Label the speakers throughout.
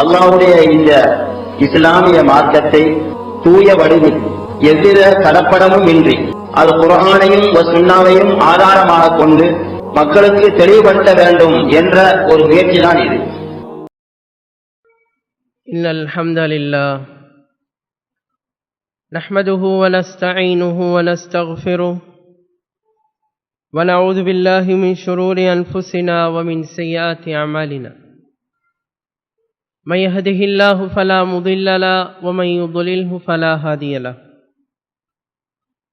Speaker 1: அல்லாஹ்வுடைய இந்த இஸ்லாமிய மார்க்கத்தை தூய வடிவில் எவ்வித கலப்படமும் இன்றி அது குர்ஆனையும் சுன்னாவையும் ஆதாரமாக கொண்டு மக்களுக்கு தெளிவுபடுத்த வேண்டும் என்ற ஒரு முயற்சி தான் இது
Speaker 2: إن الحمد لله نحمده ونستعينه ونستغفره ونعوذ بالله من شرور أنفسنا ومن سيئات أعمالنا من يهده الله فلا مضل له ومن يضلله فلا هادي له.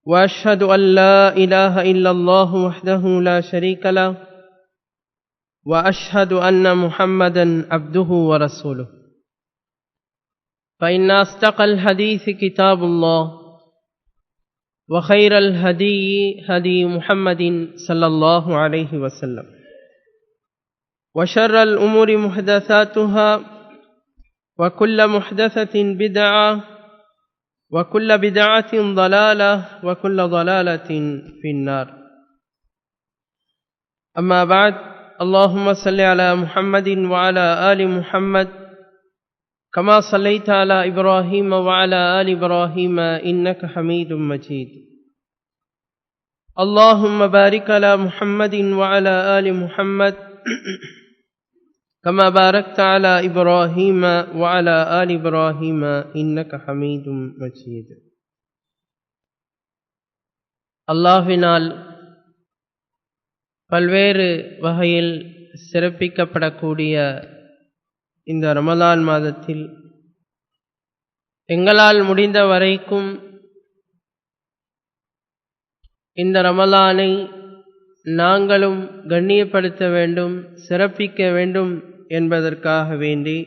Speaker 2: وأشهد أن لا إله إلا الله وحده لا شريك له. وأشهد أن محمدا عبده ورسوله. فإن أصدق الحديث كتاب الله. وخير الهدي هدي محمد صلى الله عليه وسلم. وشر الأمور محدثاتها. وكل محدثة بدعة وكل بدعة ضلالة وكل ضلالة في النار. أما بعد اللهم صل على محمد وعلى آل محمد كما صليت على إبراهيم وعلى آل إبراهيم إنك حميد مجيد. اللهم بارك على محمد وعلى آل محمد كما باركت على إبراهيم وعلى آل إبراهيم إنك حميد مجيد அல்லாஹ்வினால் பல்வேறு வகையில் சிறப்பிக்கப்படக்கூடிய இந்த ரமலான் மாதத்தில் எங்களால் முடிந்த வரைக்கும் இந்த ரமலானை நாங்களும் கண்ணியப்படுத்த வேண்டும் சிறப்பிக்க வேண்டும் என்பதற்காக வேண்டி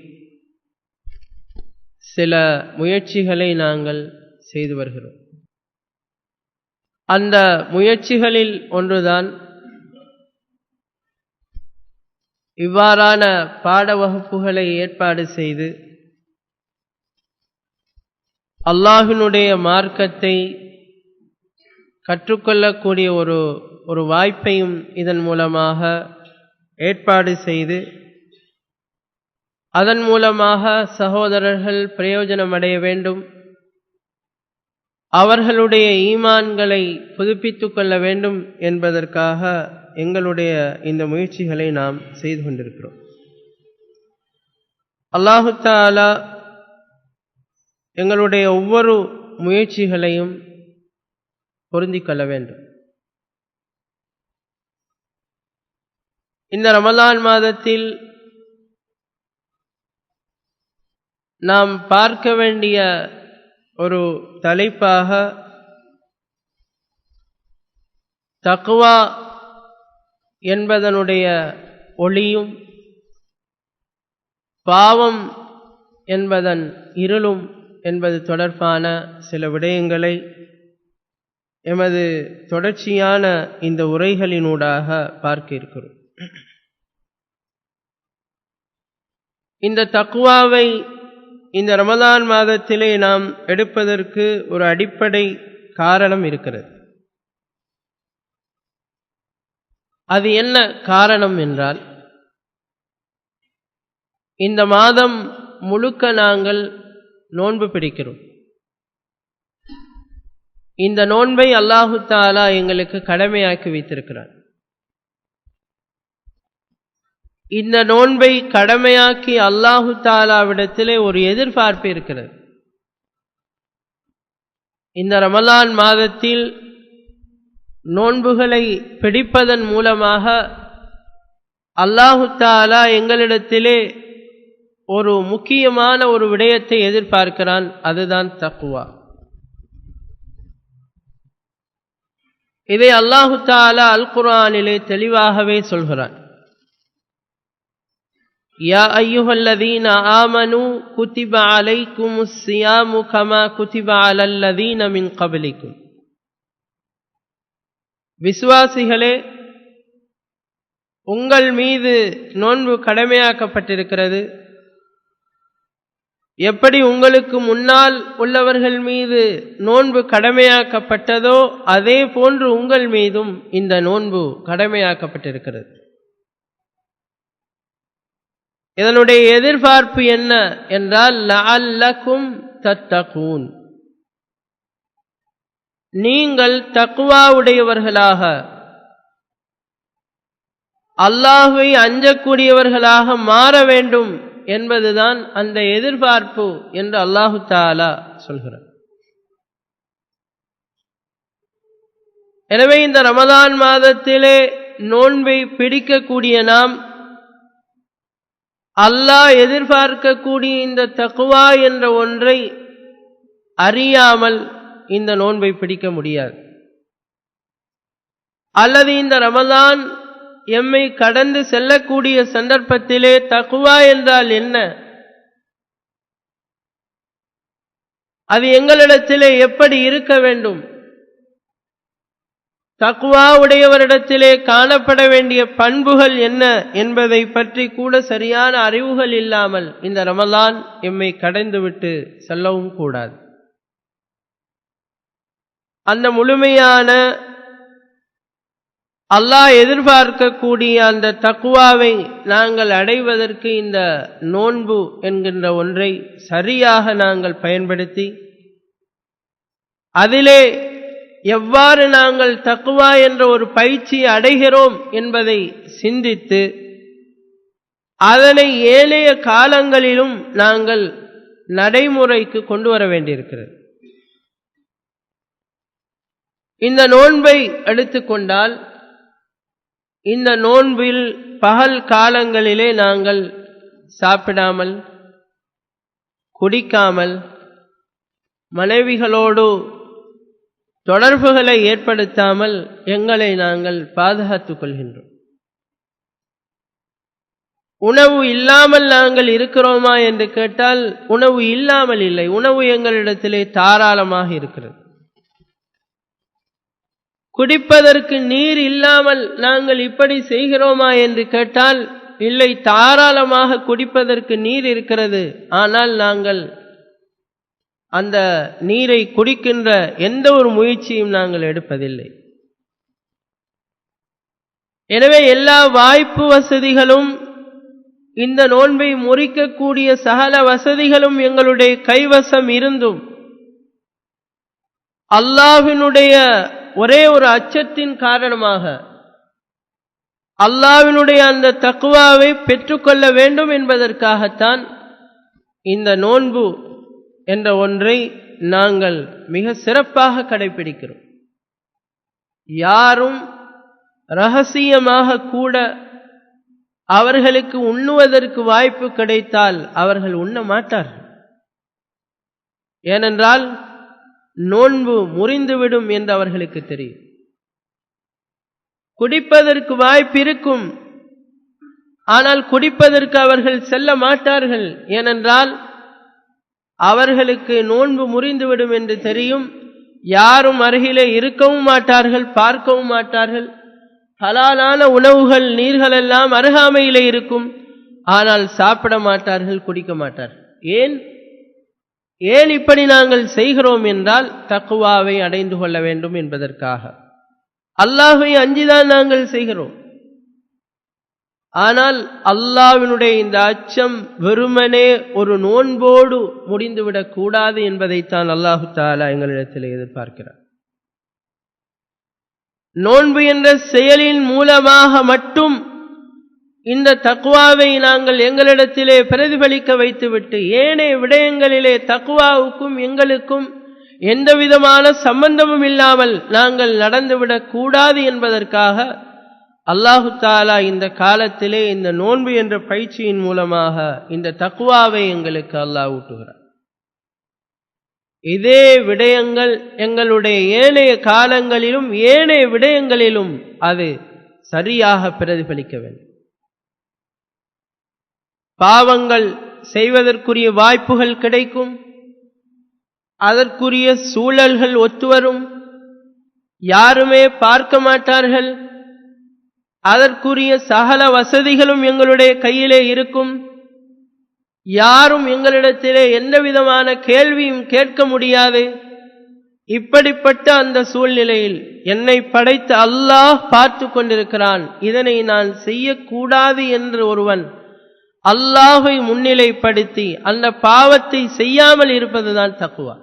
Speaker 2: சில முயற்சிகளை நாங்கள் செய்து வருகிறோம். அந்த முயற்சிகளில் ஒன்றுதான் இவ்வாறான பாட வகுப்புகளை ஏற்பாடு செய்து அல்லாஹினுடைய மார்க்கத்தை கற்றுக்கொள்ளக்கூடிய ஒரு ஒரு வாய்ப்பையும் இதன் மூலமாக ஏற்பாடு செய்து அதன் மூலமாக சகோதரர்கள் பிரயோஜனம் அடைய வேண்டும். அவர்களுடைய ஈமான்களை புதுப்பித்துக் கொள்ள வேண்டும் என்பதற்காக எங்களுடைய இந்த முயற்சிகளை நாம் செய்து கொண்டிருக்கிறோம். அல்லாஹு தாலா எங்களுடைய ஒவ்வொரு முயற்சிகளையும் பொருந்திக் கொள்ள வேண்டும். இந்த ரமலான் மாதத்தில் நாம் பார்க்க வேண்டிய ஒரு தலைப்பாக தக்குவா என்பதனுடைய ஒளியும் பாவம் என்பதன் இருளும் என்பது தொடர்பான சில விடயங்களை எமது தொடர்ச்சியான இந்த உரைகளினூடாக பார்க்க இருக்கிறோம் இந்த தக்குவாவை இந்த ரமதான் மாதத்திலே நாம் எடுப்பதற்கு ஒரு அடிப்படை காரணம் இருக்கிறது. அது என்ன காரணம் என்றால் இந்த மாதம் முழுக்க நாங்கள் நோன்பு பிடிக்கிறோம். இந்த நோன்பை அல்லாஹு தாலா எங்களுக்கு கடமையாக்கி வைத்திருக்கிறார் இந்த நோன்பை கடமையாக்கி அல்லாஹு தாலாவிடத்திலே ஒரு எதிர்பார்ப்பு இருக்கிறது. இந்த ரமலான் மாதத்தில் நோன்புகளை பிடிப்பதன் மூலமாக அல்லாஹு தாலா எங்களிடத்திலே ஒரு முக்கியமான ஒரு விடயத்தை எதிர்பார்க்கிறான். அதுதான் தக்குவா இதை அல்லாஹு தாலா அல் குரானிலே தெளிவாகவே சொல்கிறான். يا أيها الذين آمنوا كتب عليكم الصيام كما كتب على الذين من قبلكم விசுவாசிகளே உங்கள் மீது நோன்பு கடமையாக்கப்பட்டிருக்கிறது எப்படி உங்களுக்கு முன்னால் உள்ளவர்கள் மீது நோன்பு கடமையாக்கப்பட்டதோ அதே போன்று உங்கள் மீதும் இந்த நோன்பு கடமையாக்கப்பட்டிருக்கிறது இதனுடைய எதிர்பார்ப்பு என்ன என்றால் லஅல்லக்கும் தத்தகூன். நீங்கள் தக்குவா உடையவர்களாக அல்லாஹுவை அஞ்சக்கூடியவர்களாக மாற வேண்டும் என்பதுதான் அந்த எதிர்பார்ப்பு என்று அல்லாஹு தாலா சொல்கிறார். எனவே இந்த ரமதான் மாதத்திலே நோன்பை பிடிக்கக்கூடிய நாம் அல்லாஹ் எதிர்பார்க்கக்கூடிய இந்த தக்குவா என்ற ஒன்றை அறியாமல் இந்த நோன்பை பிடிக்க முடியாது. அல்லது இந்த ரமதான் எம்மை கடந்து செல்லக்கூடிய சந்தர்ப்பத்திலே தக்குவா என்றால் என்ன? அது எங்களிடத்திலே எப்படி இருக்க வேண்டும்? தக்குவா உடையவரிடத்திலே காணப்பட வேண்டிய பண்புகள் என்ன என்பதை பற்றி கூட சரியான அறிவுகள் இல்லாமல் இந்த ரமலான் எம்மை கடைந்துவிட்டு செல்லவும் கூடாது. அந்த முழுமையான அல்லாஹ் எதிர்பார்க்கக்கூடிய அந்த தக்குவாவை நாங்கள் அடைவதற்கு இந்த நோன்பு என்கின்ற ஒன்றை சரியாக நாங்கள் பயன்படுத்தி அதிலே எவ்வாறு நாங்கள் தக்குவா என்ற ஒரு பயிற்சியை அடைகிறோம் என்பதை சிந்தித்து அதனை ஏனைய காலங்களிலும் நாங்கள் நடைமுறைக்கு கொண்டு வர வேண்டியிருக்கிறது. இந்த நோன்பை எடுத்துக்கொண்டால் இந்த நோன்பில் பகல் காலங்களிலே நாங்கள் சாப்பிடாமல் குடிக்காமல் மனைவிகளோடு தொடர்புகளை ஏற்படுத்தாமல் எங்களை நாங்கள் பாதுகாத்துக் கொள்கின்றோம். உணவு இல்லாமல் நாங்கள் இருக்கிறோமா என்று கேட்டால் உணவு இல்லாமல் இல்லை. உணவு எங்களிடத்திலே தாராளமாக இருக்கிறது. குடிப்பதற்கு நீர் இல்லாமல் நாங்கள் இப்படி செய்கிறோமா என்று கேட்டால் இல்லை தாராளமாக குடிப்பதற்கு நீர் இருக்கிறது. ஆனால் நாங்கள் அந்த நீரை குடிக்கின்ற எந்த ஒரு முயற்சியும் நாங்கள் எடுப்பதில்லை. எனவே எல்லா வாய்ப்பு வசதிகளும் இந்த நோன்பை முறிக்கக்கூடிய சகல வசதிகளும் எங்களுடைய கைவசம் இருந்தும் அல்லாஹினுடைய ஒரே ஒரு அச்சத்தின் காரணமாக அல்லாவினுடைய அந்த தக்குவாவை பெற்றுக்கொள்ள வேண்டும் என்பதற்காகத்தான் இந்த நோன்பு என்ற ஒன்றை நாங்கள் மிக சிறப்பாக கடைபிடிக்கிறோம் யாரும் ரகசியமாக கூட அவர்களுக்கு உண்ணுவதற்கு வாய்ப்பு கிடைத்தால் அவர்கள் உண்ண மாட்டார்கள். ஏனென்றால் நோன்பு முறிந்துவிடும் என்று அவர்களுக்கு தெரியும். குடிப்பதற்கு வாய்ப்பு இருக்கும். ஆனால் குடிப்பதற்கு அவர்கள் செல்ல மாட்டார்கள். ஏனென்றால் அவர்களுக்கு நோன்பு முறிந்துவிடும் என்று தெரியும். யாரும் அருகிலே இருக்கவும் மாட்டார்கள் பார்க்கவும் மாட்டார்கள். ஹலாலான உணவுகள் நீர்கள் எல்லாம் அருகாமையிலே இருக்கும். ஆனால் சாப்பிட மாட்டார்கள் குடிக்க மாட்டார்கள். ஏன்? ஏன் இப்படி நாங்கள் செய்கிறோம் என்றால் தக்குவாவை அடைந்து கொள்ள வேண்டும் என்பதற்காக. அல்லாஹை அஞ்சிதான் நாங்கள் செய்கிறோம். ஆனால் அல்லாவினுடைய இந்த அச்சம் வெறுமனே ஒரு நோன்போடு முடிந்துவிடக் கூடாது என்பதைத்தான் அல்லாஹு தாலா எங்களிடத்தில் எதிர்பார்க்கிறார். நோன்பு என்ற செயலின் மூலமாக மட்டும் இந்த தக்குவாவை நாங்கள் எங்களிடத்திலே பிரதிபலிக்க வைத்துவிட்டு ஏனைய விடயங்களிலே தக்குவாவுக்கும் எங்களுக்கும் எந்த விதமான சம்பந்தமும் இல்லாமல் நாங்கள் நடந்துவிடக் கூடாது என்பதற்காக அல்லாஹு தாலா இந்த காலத்திலே இந்த நோன்பு என்ற பயிற்சியின் மூலமாக இந்த தக்குவாவை எங்களுக்கு அல்லாஹ் ஊட்டுகிறார். இதே விடயங்கள் எங்களுடைய ஏனைய காலங்களிலும் ஏனைய விடயங்களிலும் அது சரியாக பிரதிபலிக்க வேண்டும். பாவங்கள் செய்வதற்குரிய வாய்ப்புகள் கிடைக்கும். அதற்குரிய சூழல்கள் ஒத்துவரும் யாருமே பார்க்க மாட்டார்கள். அதற்குரிய சகல வசதிகளும் எங்களுடைய கையிலே இருக்கும். யாரும் எங்களிடத்திலே எந்த விதமான கேள்வியும் கேட்க முடியாது. இப்படிப்பட்ட அந்த சூழ்நிலையில் என்னை படைத்த அல்லாஹ் பார்த்து கொண்டிருக்கிறான். இதனை நான் செய்யக்கூடாது என்று ஒருவன் அல்லாஹை முன்னிலைப்படுத்தி அந்த பாவத்தை செய்யாமல் இருப்பதுதான் தக்குவா.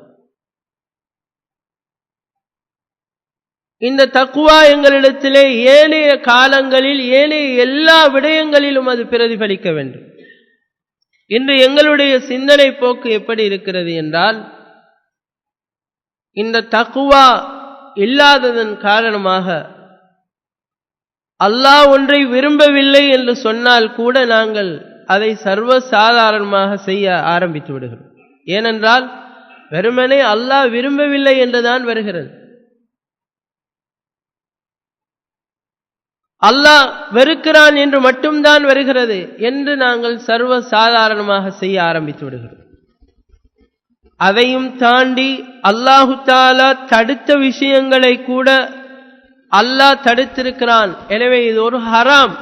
Speaker 2: இந்த தக்குவா எங்களிடத்திலே ஏனைய காலங்களில் ஏனைய எல்லா விடயங்களிலும் அது பிரதிபலிக்க வேண்டும். இன்று எங்களுடைய சிந்தனை போக்கு எப்படி இருக்கிறது என்றால் இந்த தக்குவா இல்லாததன் காரணமாக அல்லாஹ் ஒன்றை விரும்பவில்லை என்று சொன்னால் கூட நாங்கள் அதை சர்வ சாதாரணமாக செய்ய ஆரம்பித்து விடுகிறோம். ஏனென்றால் வெறுமனே அல்லாஹ் விரும்பவில்லை என்றுதான் வருகிறது. அல்லாஹ் வெறுக்கிறான் என்று மட்டும்தான் வருகிறது என்று நாங்கள் சர்வ சாதாரணமாக செய்ய ஆரம்பித்து விடுகிறோம். அதையும் தாண்டி அல்லாஹு தாலா தடுத்த விஷயங்களை கூட அல்லாஹ் தடுத்திருக்கிறான். எனவே இது ஒரு ஹராம்.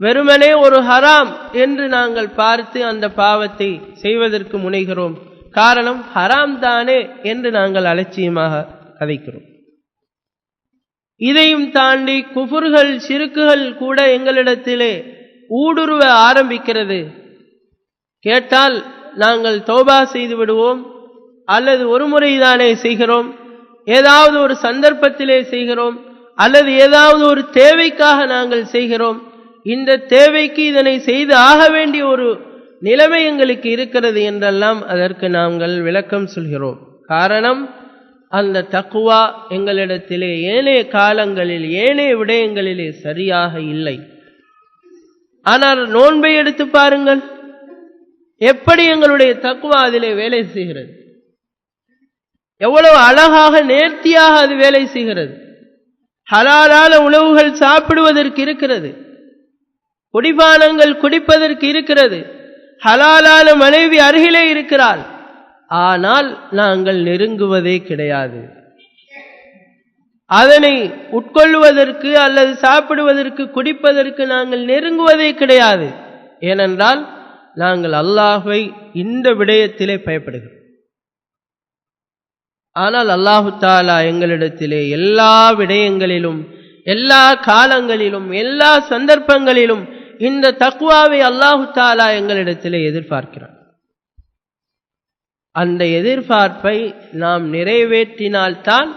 Speaker 2: வெறுமனே ஒரு ஹராம் என்று நாங்கள் பார்த்து அந்த பாவத்தை செய்வதற்கு முனைகிறோம். காரணம் ஹராம் தானே என்று நாங்கள் அலட்சியமாக கதைக்கிறோம். இதையும் தாண்டி குஃபுர்கள் சிறுக்குகள் கூட எங்களிடத்திலே ஊடுருவ ஆரம்பிக்கிறது. கேட்டால் நாங்கள் தோபா செய்து விடுவோம் அல்லது ஒரு முறைதானே செய்கிறோம் ஏதாவது ஒரு சந்தர்ப்பத்திலே செய்கிறோம் அல்லது ஏதாவது ஒரு தேவைக்காக நாங்கள் செய்கிறோம். இந்த தேவைக்கு இதனை செய்து ஆக வேண்டிய ஒரு நிலைமை எங்களுக்கு இருக்கிறது என்றெல்லாம் அதற்கு நாங்கள் விளக்கம் சொல்கிறோம். காரணம் அந்த தக்குவா எங்களிடத்திலே ஏனைய காலங்களில் ஏனைய விடயங்களிலே சரியாக இல்லை. ஆனால் நோன்பை எடுத்து பாருங்கள். எப்படி எங்களுடைய தக்குவா அதிலே வேலை செய்கிறது? எவ்வளவு அழகாக நேர்த்தியாக அது வேலை செய்கிறது. ஹலாலான உணவுகள் சாப்பிடுவதற்கு இருக்கிறது. குடிபானங்கள் குடிப்பதற்கு இருக்கிறது. ஹலாலான மனைவி அருகிலே இருக்கிறாள். ஆனால் நாங்கள் நெருங்குவதே கிடையாது. அதனை உட்கொள்வதற்கு அல்லது சாப்பிடுவதற்கு குடிப்பதற்கு நாங்கள் நெருங்குவதே கிடையாது. ஏனென்றால் நாங்கள் அல்லாஹை இந்த விடயத்திலே பயப்படுகிறோம். ஆனால் அல்லாஹு தாலா எங்களிடத்திலே எல்லா விடயங்களிலும் எல்லா காலங்களிலும் எல்லா சந்தர்ப்பங்களிலும் இந்த தக்குவாவை அல்லாஹு தாலா எங்களிடத்திலே எதிர்பார்க்கிறான். அந்த எதிர்பார்ப்பை நாம் நிறைவேற்றினால்தான்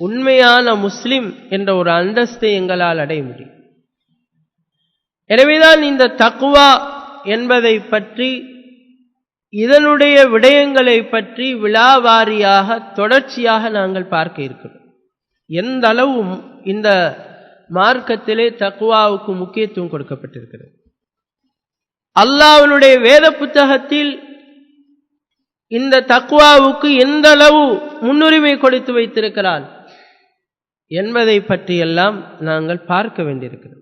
Speaker 2: உண்மையான முஸ்லிம் என்ற ஒரு அந்தஸ்தை எங்களால் அடைய முடியும். எனவேதான் இந்த தக்குவா என்பதை பற்றி இதனுடைய விடயங்களை பற்றி விழாவாரியாக தொடர்ச்சியாக நாங்கள் பார்க்க இருக்கிறோம். எந்த அளவும் இந்த மார்க்கத்திலே தக்குவாவுக்கு முக்கியத்துவம் கொடுக்கப்பட்டிருக்கிறது. அல்லாஹ்வுடைய வேத புத்தகத்தில் இந்த தக்குவாவுக்கு எந்த அளவு முன்னுரிமை கொடுத்து வைத்திருக்கிறான் என்பதை பற்றியெல்லாம் நாங்கள் பார்க்க வேண்டியிருக்கிறோம்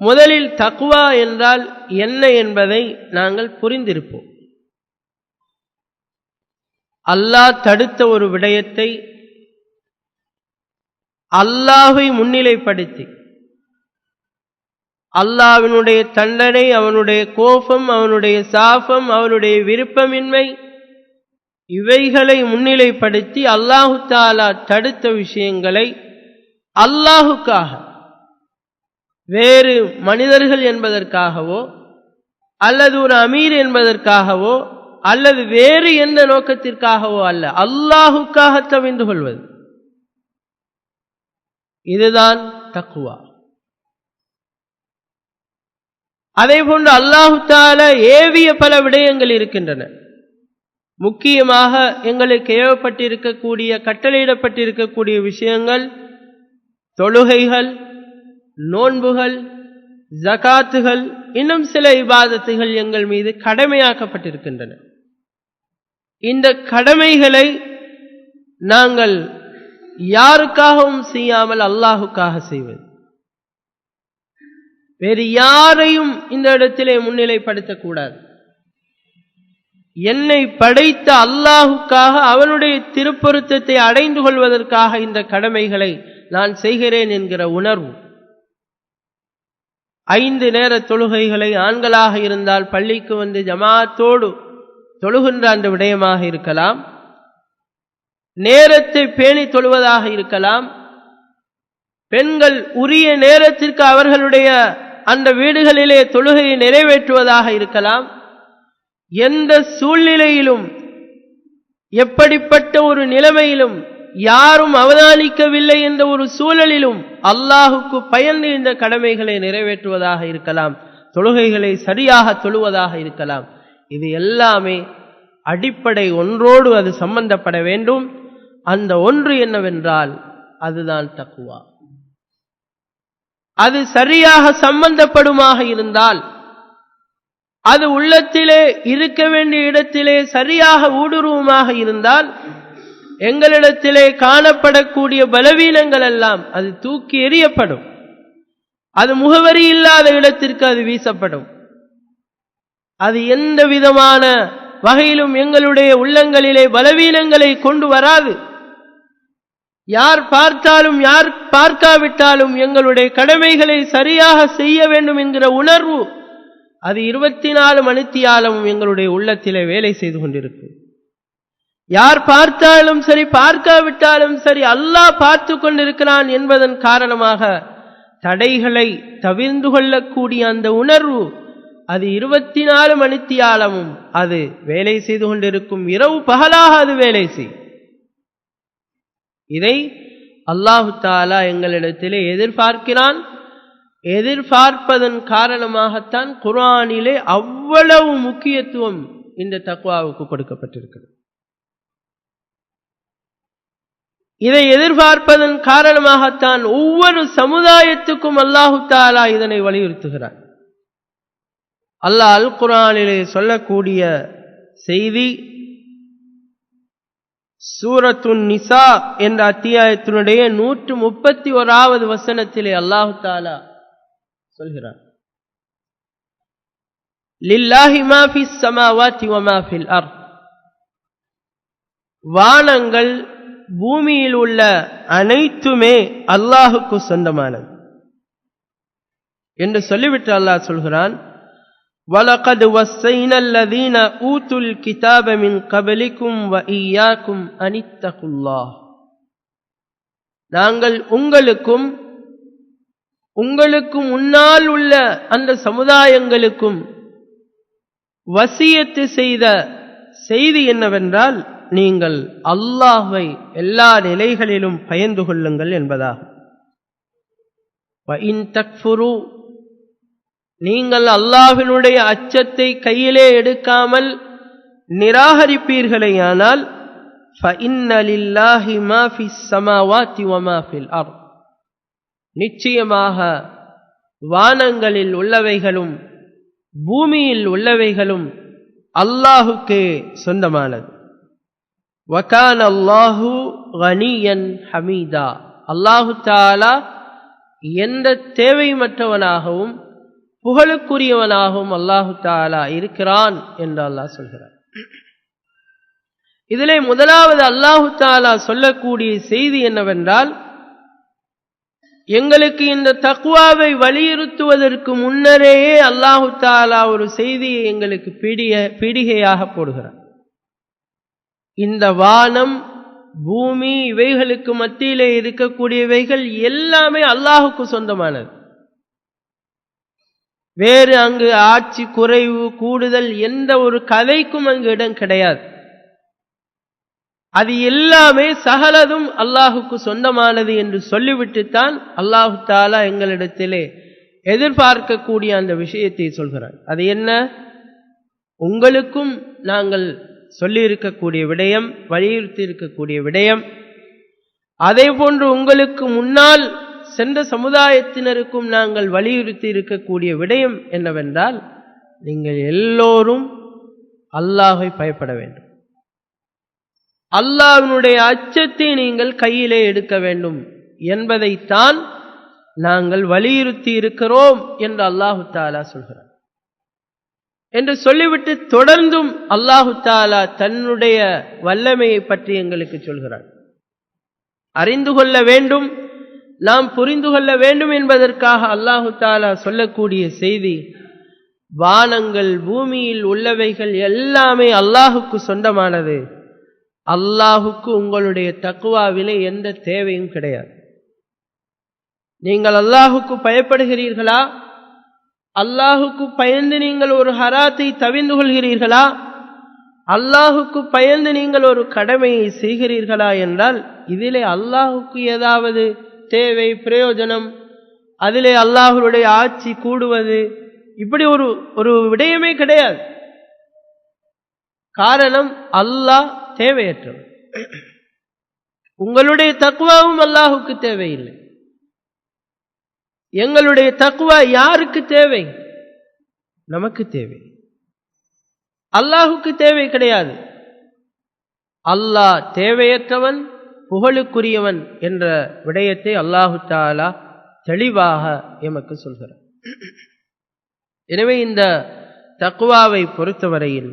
Speaker 2: முதலில் தக்குவா என்றால் என்ன என்பதை நாங்கள் புரிந்திருப்போம். அல்லாஹ் தடுத்த ஒரு விடயத்தை அல்லாஹை முன்னிலைப்படுத்தி அல்லாவினுடைய தண்டனை அவனுடைய கோபம் அவனுடைய சாபம் அவனுடைய விருப்பமின்மை இவைகளை முன்னிலைப்படுத்தி அல்லாஹு தாலா தடுத்த விஷயங்களை அல்லாஹுக்காக வேறு மனிதர்கள் என்பதற்காகவோ அல்லது ஒரு அமீர் என்பதற்காகவோ அல்லது வேறு எந்த நோக்கத்திற்காகவோ அல்ல அல்லாஹுக்காக தவிந்து கொள்வது. இதுதான் தக்குவா. அதே போன்று அல்லாஹு தால ஏவிய பல விடயங்கள் இருக்கின்றன. முக்கியமாக எங்களுக்கு ஏவப்பட்டிருக்கக்கூடிய கட்டளையிடப்பட்டிருக்கக்கூடிய விஷயங்கள் தொழுகைகள் நோன்புகள் ஜகாத்துகள் இன்னும் சில இபாதத்துகள் எங்கள் மீது கடமையாக்கப்பட்டிருக்கின்றன. இந்த கடமைகளை நாங்கள் யாருக்காகவும் செய்யாமல் அல்லாஹுக்காக செய்வது. வேறு யாரையும் இந்த இடத்திலே முன்னிலைப்படுத்தக்கூடாது. என்னை படைத்த அல்லாஹுக்காக அவனுடைய திருப்பொருத்தத்தை அடைந்து கொள்வதற்காக இந்த கடமைகளை நான் செய்கிறேன் என்கிற உணர்வு. ஐந்து நேர தொழுகைகளை ஆண்களாக இருந்தால் பள்ளிக்கு வந்து ஜமாத்தோடு தொழுகின்ற அந்த விடயமாக இருக்கலாம். நேரத்தை பேணி தொழுவதாக இருக்கலாம். பெண்கள் உரிய நேரத்திற்கு அவர்களுடைய அந்த வீடுகளிலே தொழுகையை நிறைவேற்றுவதாக இருக்கலாம். எந்த சூழ்நிலையிலும் எப்படிப்பட்ட ஒரு நிலைமையிலும் யாரும் அவதானிக்கவில்லை என்ற ஒரு சூழலிலும் அல்லாஹுக்கு பயந்து இந்த கடமைகளை நிறைவேற்றுவதாக இருக்கலாம். தொழுகைகளை சரியாக தொழுவதாக இருக்கலாம். இது எல்லாமே அடிப்படை ஒன்றோடு அது சம்பந்தப்பட வேண்டும். அந்த ஒன்று என்னவென்றால் அதுதான் தக்குவா. அது சரியாக சம்பந்தப்படுமாக இருந்தால் அது உள்ளத்திலே இருக்க வேண்டிய இடத்திலே சரியாக ஊடுருவமாக இருந்தால் எங்களிடத்திலே காணப்படக்கூடிய பலவீனங்கள் எல்லாம் அது தூக்கி எறியப்படும். அது முகவரி இல்லாத இடத்திற்கு அது வீசப்படும். அது எந்த விதமான வகையிலும் எங்களுடைய உள்ளங்களிலே பலவீனங்களை கொண்டு வராது. யார் பார்த்தாலும் யார் பார்க்காவிட்டாலும் எங்களுடைய கடமைகளை சரியாக செய்ய வேண்டும் என்கிற உணர்வு அது இருபத்தி நாலு மணித்தியாலமும் எங்களுடைய உள்ளத்திலே வேலை செய்து கொண்டிருக்கும் யார் பார்த்தாலும் சரி பார்க்காவிட்டாலும் சரி அல்லாஹ் பார்த்து கொண்டிருக்கிறான் என்பதன் காரணமாக தடைகளை தவிர்ந்து கொள்ளக்கூடிய அந்த உணர்வு அது இருபத்தி நாலு மணித்தியாலமும் அது வேலை செய்து கொண்டிருக்கும் இரவு பகலாக அது வேலை செய்யும் இதை அல்லாஹு தாலா எங்களிடத்திலே எதிர்பார்க்கிறான். எதிர்பார்ப்பதன் காரணமாகத்தான் குரானிலே அவ்வளவு முக்கியத்துவம் இந்த தக்குவாவுக்கு கொடுக்கப்பட்டிருக்கிறது. இதை எதிர்பார்ப்பதன் காரணமாகத்தான் ஒவ்வொரு சமுதாயத்துக்கும் அல்லாஹு தாலா இதனை வலியுறுத்துகிறார். அல்லாஹ் அல் குரானிலே சொல்லக்கூடிய செய்தி சூரத்துன் நிசா என்ற அத்தியாயத்தினுடைய நூற்று முப்பத்தி ஓராவது வசனத்திலே அல்லாஹு தாலா சொல்கிறார் லில்லாஹி மாஃபி சமாவாத்தி ஸமாவாத்தி அர். வானங்கள் பூமியில் உள்ள அனைத்துமே அல்லாஹுக்கு சொந்தமானது. என்று சொல்லிவிட்டு அல்லாஹ் சொல்கிறான் وَلَقَدْ وَصَّيْنَا الَّذِينَ أُوتُوا الْكِتَابَ مِنْ قَبْلِكُمْ وَإِيَّاكُمْ أَنِ اتَّقُوا اللَّهَ நாங்கள் உங்களுக்கும் உங்களுக்கு முன்னால் உள்ள அந்த சமுதாயங்களுக்கும் வசியத்து செய்த செய்தி என்னவென்றால் நீங்கள் அல்லாஹ்வை எல்லா நிலைகளிலும் பயந்து கொள்ளுங்கள் என்பதாகும் وَإِن تَكْفُرُوا நீங்கள் அல்லாஹினுடைய அச்சத்தை கையிலே எடுக்காமல் நிராகரிப்பீர்களேயானால் நிச்சயமாக வானங்களில் உள்ளவைகளும் பூமியில் உள்ளவைகளும் அல்லாஹுக்கு சொந்தமானது. வகான் அல்லாஹு வனியன் ஹமீதா. அல்லாஹு தாலா எந்த தேவை மற்றவனாகவும் புகழுக்குரியவனாகவும் அல்லாஹு தாலா இருக்கிறான் என்று அல்லாஹ் சொல்கிறார் இதிலே முதலாவது அல்லாஹு தாலா சொல்லக்கூடிய செய்தி என்னவென்றால் எங்களுக்கு இந்த தக்குவாவை வலியுறுத்துவதற்கு முன்னரேயே அல்லாஹு தாலா ஒரு செய்தியை எங்களுக்கு பிடிய பிடிகையாக போடுகிறார். இந்த வானம் பூமி இவைகளுக்கு மத்தியிலே இருக்கக்கூடியவைகள் எல்லாமே அல்லாஹுக்கு சொந்தமானது. வேறு அங்கு ஆட்சி குறைவு கூடுதல் எந்த ஒரு கதைக்கும் அங்கு இடம் கிடையாது. அது எல்லாமே சகலதும் அல்லாஹுக்கு சொந்தமானது என்று சொல்லிவிட்டுத்தான் அல்லாஹு தாலா எங்களிடத்திலே எதிர்பார்க்கக்கூடிய அந்த விஷயத்தை சொல்கிறார் அது என்ன? உங்களுக்கும் நாங்கள் சொல்லியிருக்கக்கூடிய விடயம் வலியுறுத்தி இருக்கக்கூடிய விடயம் அதே போன்று உங்களுக்கு முன்னால் சென்ற சமுதாயத்தினருக்கும் நாங்கள் வலியுறுத்தி இருக்கக்கூடிய விடயம் என்னவென்றால் நீங்கள் எல்லோரும் அல்லாஹை பயப்பட வேண்டும். அல்லாஹினுடைய அச்சத்தை நீங்கள் கையிலே எடுக்க வேண்டும் என்பதைத்தான் நாங்கள் வலியுறுத்தி இருக்கிறோம் என்று அல்லாஹு தாலா சொல்கிறார். என்று சொல்லிவிட்டு தொடர்ந்தும் அல்லாஹு தாலா தன்னுடைய வல்லமையை பற்றி எங்களுக்கு சொல்கிறார். அறிந்து கொள்ள வேண்டும் நாம் புரிந்து கொள்ள வேண்டும் என்பதற்காக அல்லாஹு தாலா சொல்லக்கூடிய செய்தி வானங்கள் பூமியில் உள்ளவைகள் எல்லாமே அல்லாஹுக்கு சொந்தமானது. அல்லாஹுக்கு உங்களுடைய தக்குவாவிலே எந்த தேவையும் கிடையாது. நீங்கள் அல்லாஹுக்கு பயப்படுகிறீர்களா? அல்லாஹுக்கு பயந்து நீங்கள் ஒரு ஹராத்தை தவிந்து கொள்கிறீர்களா? அல்லாஹுக்கு பயந்து நீங்கள் ஒரு கடமையை செய்கிறீர்களா என்றால் இதிலே அல்லாஹுக்கு ஏதாவது தேவை பிரயோஜனம். அதிலே அல்லாஹருடைய ஆட்சி கூடுவது. இப்படி ஒரு ஒரு விடயமே கிடையாது. காரணம் அல்லாஹ் தேவையற்றவன் உங்களுடைய தக்குவாவும் அல்லாஹுக்கு தேவையில்லை. எங்களுடைய தக்குவா யாருக்கு தேவை? நமக்கு தேவை. அல்லாஹுக்கு தேவை கிடையாது. அல்லாஹ் தேவையற்றவன் புகழுக்குரியவன் என்ற விடயத்தை அல்லாஹு தாலா தெளிவாக எமக்கு சொல்கிறார். எனவே இந்த தக்குவாவை பொறுத்தவரையில்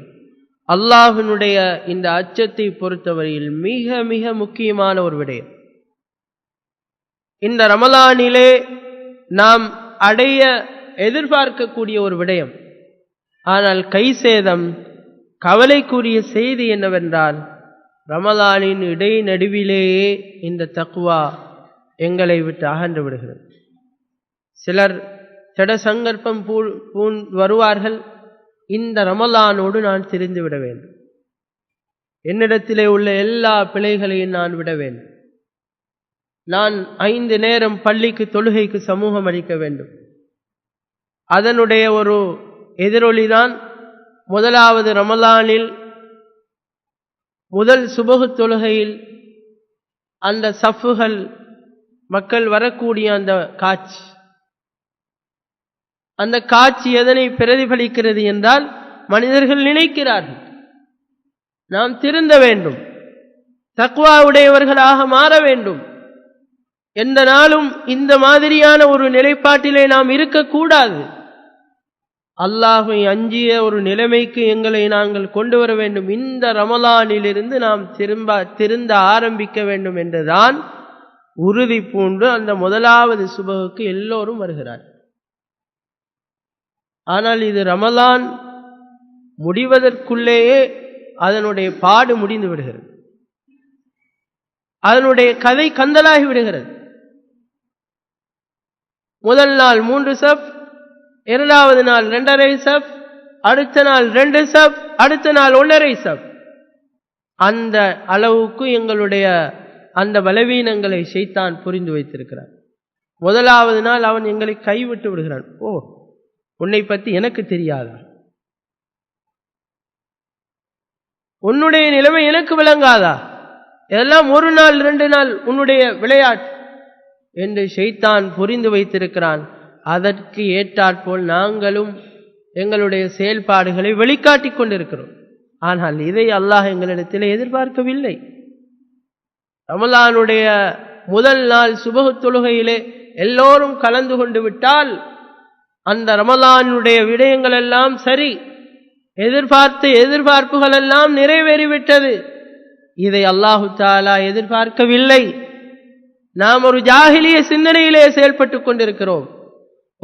Speaker 2: அல்லாஹினுடைய இந்த அச்சத்தை பொறுத்தவரையில் மிக மிக முக்கியமான ஒரு விடயம். இந்த ரமலானிலே நாம் அடைய எதிர்பார்க்கக்கூடிய ஒரு விடயம். ஆனால் கை சேதம் கவலைக்குரிய செய்தி என்னவென்றால் ரமலானின் இடை நடுவிலேயே இந்த தக்குவா எங்களை விட்டு அகன்று விடுகிறது. சிலர் திட சங்கற்பம் பூ பூண் வருவார்கள். இந்த ரமலானோடு நான் திரிந்து விட வேண்டும். என்னிடத்திலே உள்ள எல்லா பிழைகளையும் நான் விட வேண்டும். நான் ஐந்து நேரம் பள்ளிக்கு தொழுகைக்கு சமூகம் அளிக்க வேண்டும். அதனுடைய ஒரு எதிரொலிதான் முதலாவது ரமலானில் முதல் சுபகு தொழுகையில் அந்த சஃப்புகள் மக்கள் வரக்கூடிய அந்த காட்சி. அந்த காட்சி எதனை பிரதிபலிக்கிறது என்றால் மனிதர்கள் நினைக்கிறார்கள். நாம் திருந்த வேண்டும். தக்வா உடையவர்களாக மாற வேண்டும். எந்த நாளும் இந்த மாதிரியான ஒரு நிலைப்பாட்டிலே நாம் இருக்கக்கூடாது. அல்லாஹை அஞ்சிய ஒரு நிலைமைக்கு எங்களை நாங்கள் கொண்டு வர வேண்டும். இந்த ரமலானிலிருந்து நாம் திரும்ப திருந்த ஆரம்பிக்க வேண்டும் என்றுதான் உறுதி பூண்டு அந்த முதலாவது சுபகுக்கு எல்லோரும் வருகிறார். ஆனால் இது ரமலான் முடிவதற்குள்ளேயே அதனுடைய பாடு முடிந்து விடுகிறது. அதனுடைய கதை கந்தலாகி விடுகிறது. முதல் நாள் மூன்று சப் இரண்டாவது நாள் ரெண்டரை சப் அடுத்த நாள் ரெண்டு சப் அடுத்த நாள் ஒன்றரை சப். அந்த அளவுக்கு எங்களுடைய அந்த பலவீனங்களை செய்தான் புரிந்து வைத்திருக்கிறான் முதலாவது நாள் அவன் எங்களை கைவிட்டு விடுகிறான். ஓ உன்னை பற்றி எனக்கு தெரியாதா. உன்னுடைய நிலைமை எனக்கு விளங்காதா? இதெல்லாம் ஒரு நாள் ரெண்டு நாள் உன்னுடைய விளையாட்டு என்று ஷைத்தான் புரிந்து வைத்திருக்கிறான். அதற்கு ஏற்றாற்போல் நாங்களும் எங்களுடைய செயல்பாடுகளை வெளிக்காட்டி கொண்டிருக்கிறோம். ஆனால் இதை அல்லாஹ் எங்களிடத்தில் எதிர்பார்க்கவில்லை. ரமலானுடைய முதல் நாள் சுபகு தொழுகையிலே எல்லோரும் கலந்து கொண்டு விட்டால் அந்த ரமலானுடைய விடயங்கள் எல்லாம் சரி எதிர்பார்த்த எதிர்பார்ப்புகள் எல்லாம் நிறைவேறிவிட்டது. இதை அல்லாஹு தாலா எதிர்பார்க்கவில்லை. நாம் ஒரு ஜாகிலிய சிந்தனையிலே செயல்பட்டு கொண்டிருக்கிறோம்.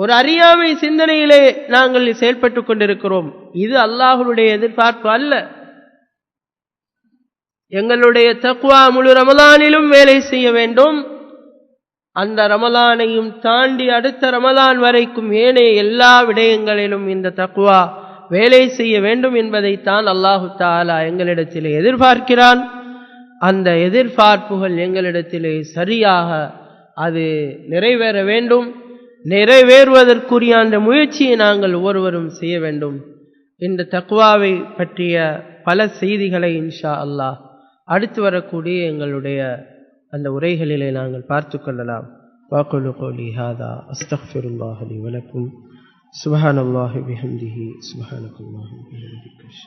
Speaker 2: ஒரு அறியாமை சிந்தனையிலே நாங்கள் செயல்பட்டு கொண்டிருக்கிறோம். இது அல்லாஹுடைய எதிர்பார்ப்பு அல்ல. எங்களுடைய தக்குவா முழு ரமலானிலும் வேலை செய்ய வேண்டும். அந்த ரமலானையும் தாண்டி அடுத்த ரமலான் வரைக்கும் ஏனைய எல்லா விடயங்களிலும் இந்த தக்குவா வேலை செய்ய வேண்டும் என்பதைத்தான் அல்லாஹு தாலா எங்களிடத்திலே எதிர்பார்க்கிறான். அந்த எதிர்பார்ப்புகள் எங்களிடத்திலே சரியாக அது நிறைவேற வேண்டும். நிறைவேறுவதற்குரிய அந்த முயற்சியை நாங்கள் ஒவ்வொருவரும் செய்ய வேண்டும். இந்த தக்குவாவை பற்றிய பல செய்திகளை இன்ஷா அல்லாஹ் அடுத்து வரக்கூடிய எங்களுடைய அந்த உரைகளிலே நாங்கள் பார்த்து கொள்ளலாம். வாக்குலு கோலி ஹாதா அஸ்தஃபிருல்லாஹலி வலக்கும். சுபஹானல்லாஹி பிஹம்திஹி சுபஹானக்குல்லாஹி பிஹம்திஹி